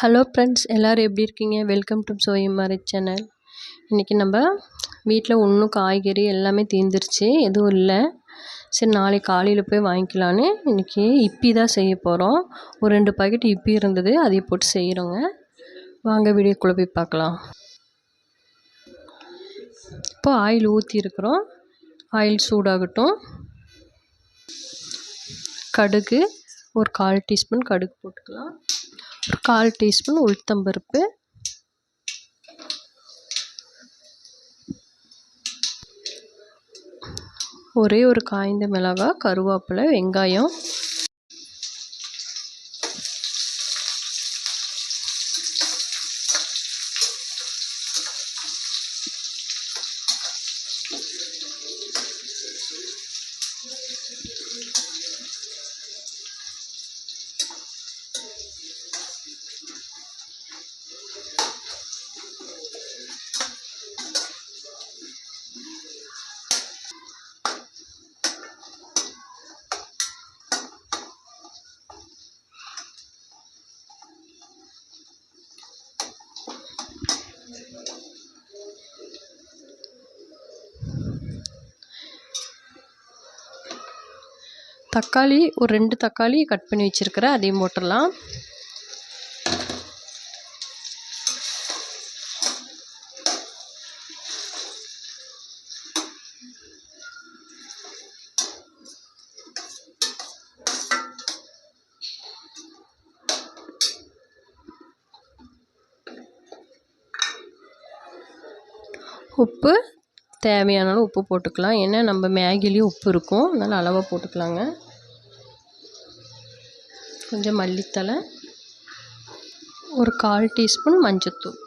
Hello friends எல்லோரும் எப்படி இருக்கீங்க? Welcome to Soyamari channel. இன்றைக்கி நம்ம வீட்டில் ஒன்றும் காய்கறி எல்லாமே தீர்ந்துருச்சு எதுவும் இல்லை. சரி நாளைக்கு காலையில் போய் வாங்கிக்கலான்னு இன்றைக்கி இப்பி தான் செய்ய போகிறோம் ஒரு ரெண்டு பாக்கெட் இப்பி இருந்தது அதை போட்டு செய்கிறோங்க வாங்க வீடியோக்குள்ளே போய் பார்க்கலாம். இப்போ ஆயில் ஊற்றிருக்கிறோம் ஆயில் சூடாகட்டும். கடுகு ஒரு கால் டீஸ்பூன் கடுகு போட்டுக்கலாம். கால் டீஸ்பூன் உளுத்தம்பருப்பு. ஒரே ஒரு காய்ந்த மிளகாய் கருவேப்பிலை வெங்காயம். தக்காளி ஒரு ரெண்டு தக்காளி கட் பண்ணி வச்சுருக்கிறேன். அதையும் போட்டுடலாம். உப்பு தேவையான அளவு உப்பு போட்டுக்கலாம். ஏன்னா நம்ம மேகிலேயும் உப்பு இருக்கும். அதனால் அளவாக போட்டுக்கலாங்க. கொஞ்சம் மல்லித்தழை ஒரு கால் டீஸ்பூன் மஞ்சத்தூள்.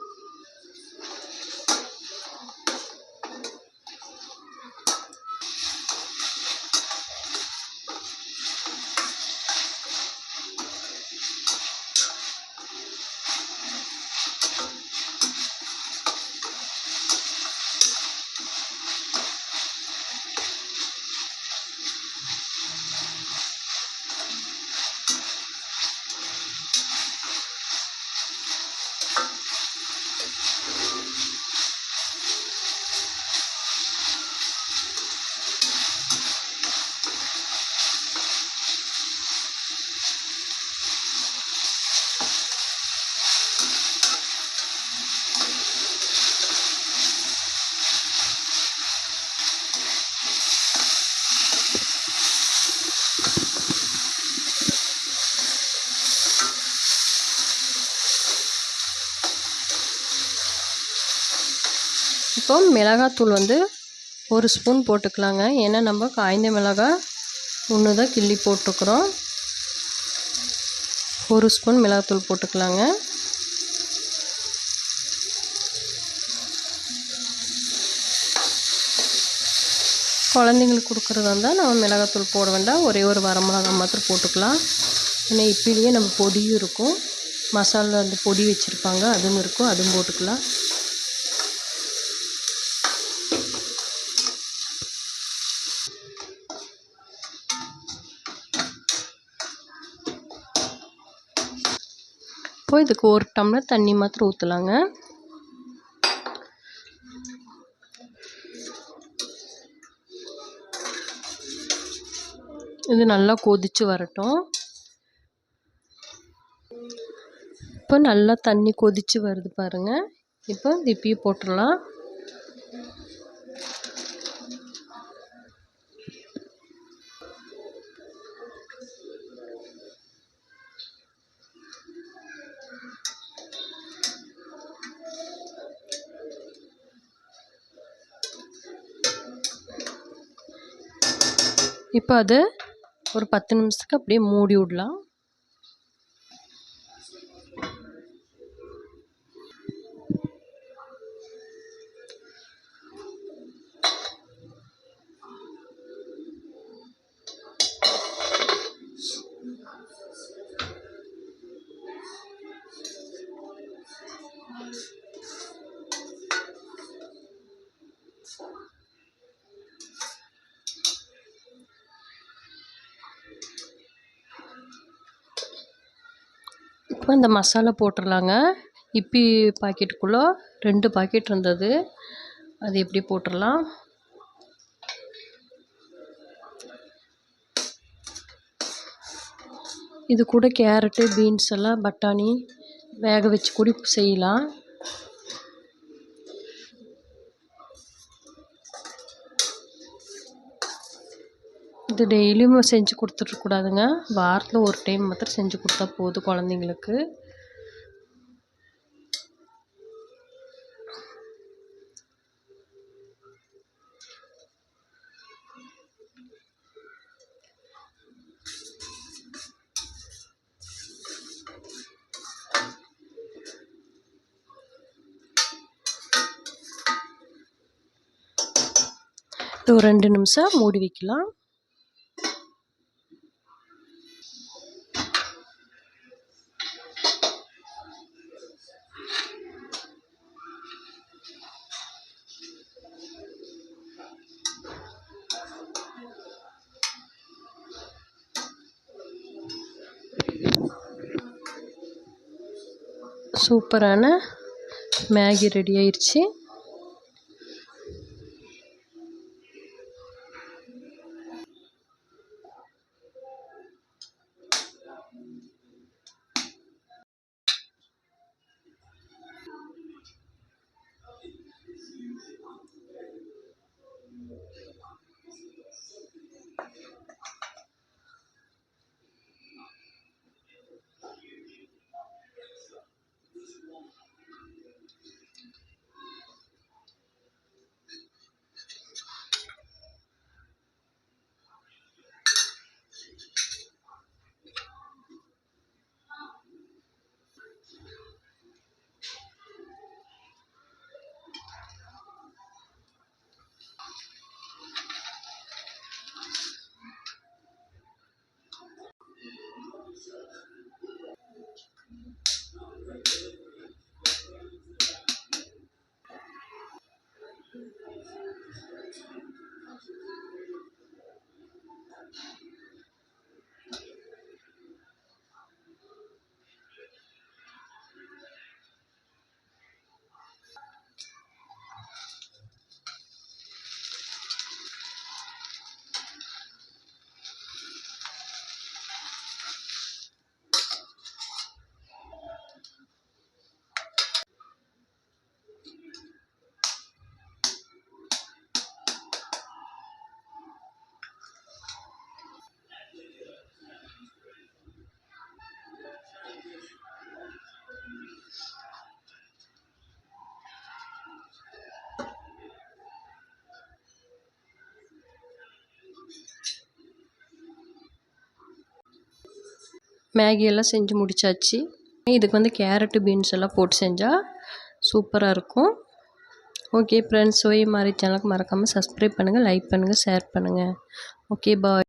இப்போ மிளகாத்தூள் வந்து ஒரு ஸ்பூன் போட்டுக்கலாங்க. ஏன்னா நம்ம காய்ந்த மிளகாய் ஒன்று தான் கிள்ளி போட்டுக்கிறோம். ஒரு ஸ்பூன் மிளகாத்தூள் போட்டுக்கலாங்க. குழந்தைங்களுக்கு கொடுக்குறதா இருந்தால் நம்ம மிளகாத்தூள் போட வேண்டாம். ஒரே ஒரு வரமிளகா மாத்திரம் போட்டுக்கலாம். ஏன்னா இப்படியே நம்ம பொடியும் இருக்கும். மசாலா அந்த பொடி வச்சுருப்பாங்க அதுவும் இருக்கும். அதுவும் போட்டுக்கலாம். இப்போ இதுக்கு ஒரு டம்ளர் தண்ணி மாத்திரம் ஊற்றலாங்க இது நல்லா கொதித்து வரட்டும். இப்போ நல்லா தண்ணி கொதித்து வருது பாருங்கள் இப்போ இப்பி போட்டுடலாம். இப்போ அது ஒரு பத்து நிமிஷத்துக்கு அப்படியே மூடி விடலாம். இப்போ இந்த மசாலா போட்டுடலாங்க. இப்பி பாக்கெட்டுக்குள்ளே ரெண்டு பாக்கெட் இருந்தது. அது எப்படி போட்டுடலாம்? இது கூட கேரட்டு பீன்ஸ் எல்லாம் பட்டாணி வேக வச்சு கூட செய்யலாம். இது டெய்லியும் செஞ்சு கொடுத்துட்ருக்கூடாதுங்க வாரத்தில் ஒரு டைம் மாத்திரம் செஞ்சு கொடுத்தா போதும் குழந்தைங்களுக்கு. ஒரு ரெண்டு நிமிஷம் மூடி வைக்கலாம். சூப்பரான மேகி ரெடி ஆயிடுச்சு மேகி எல்லாம் செஞ்சு முடிச்சாச்சு. இதுக்கு வந்து கேரட்டு பீன்ஸ் எல்லாம் போட்டு செஞ்சால் சூப்பராக இருக்கும். ஓகே ஃப்ரெண்ட்ஸ் ஸோ மாதிரி சேனலுக்கு மறக்காமல் சப்ஸ்கிரைப் பண்ணுங்கள் லைக் பண்ணுங்கள் ஷேர் பண்ணுங்கள் ஓகே பாய்